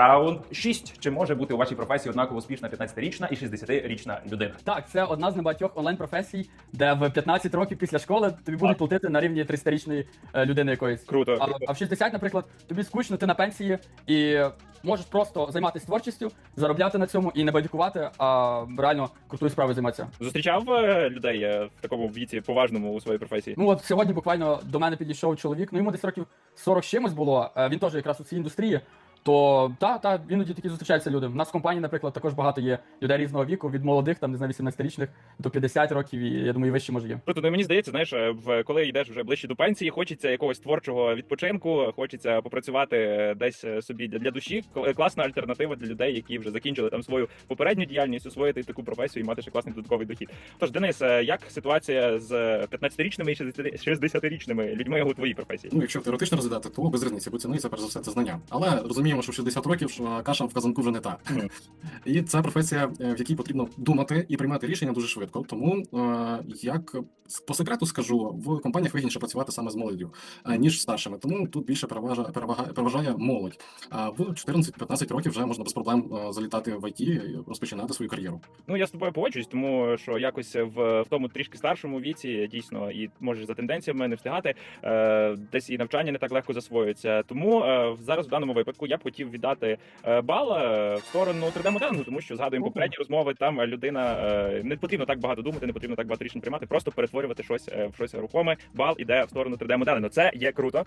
Раунд 6. Чи може бути у вашій професії однаково успішна 15-річна і 60-річна людина? Так, це одна з небагатьох онлайн-професій, де в 15 років після школи тобі будуть платити на рівні 30-річної е, людини якоїсь. Круто. А, круто. а в 60, наприклад, тобі скучно, ти на пенсії і можеш просто займатися творчістю, заробляти на цьому і не байдикувати, а реально крутою справою займатися. Зустрічав е, людей е, в такому віці поважному у своїй професії? Ну от сьогодні буквально до мене підійшов чоловік, ну йому десь років 40 з чимось було. е, Він теж якраз у цій індустрії. То та, та, іноді такі зустрічаються люди. У нас в компанії, наприклад, також багато є людей різного віку, від молодих, там не знаю, 18-річних до 50 років, і я думаю, і вище може є. Круто, ну мені здається, знаєш, е, в коли йдеш вже ближче до пенсії, хочеться якогось творчого відпочинку, хочеться попрацювати е, десь е, собі для, для душі. Класна альтернатива для людей, які вже закінчили там свою попередню діяльність, освоїти таку професію і мати ще класний додатковий дохід. Тож, Денис, як ситуація з 15-річними і 60 60-річними людьми у твоїй професії? Ну, якщо теоретично розглядати, то без різниці, бо цінується перш за все це знання. Але розуміємо, що в 60 років що каша в казанку вже не та. І це професія, е, в якій потрібно думати і приймати рішення дуже швидко. Тому е, як по секрету скажу, в компаніях вигідніше працювати саме з молоддю, е, ніж старшими. Тому тут більше переважає, перевага- переважає молодь. А в 14-15 років вже можна без проблем е, залітати в ІТ і розпочинати свою кар'єру. Ну я з тобою погоджуюсь, тому що якось в, в тому трішки старшому віці дійсно і можеш за тенденціями не встигати. Е, десь і навчання не так легко засвоюється. Тому е, зараз в даному випадку я б хотів віддати е, бал е, в сторону 3D моделингу, тому що згадуємо попередні розмови. Там людина е, не потрібно так багато думати, не потрібно так багато рішень приймати, просто перетворювати щось е, щось рухоме. Бал іде в сторону 3D моделингу. Це є круто.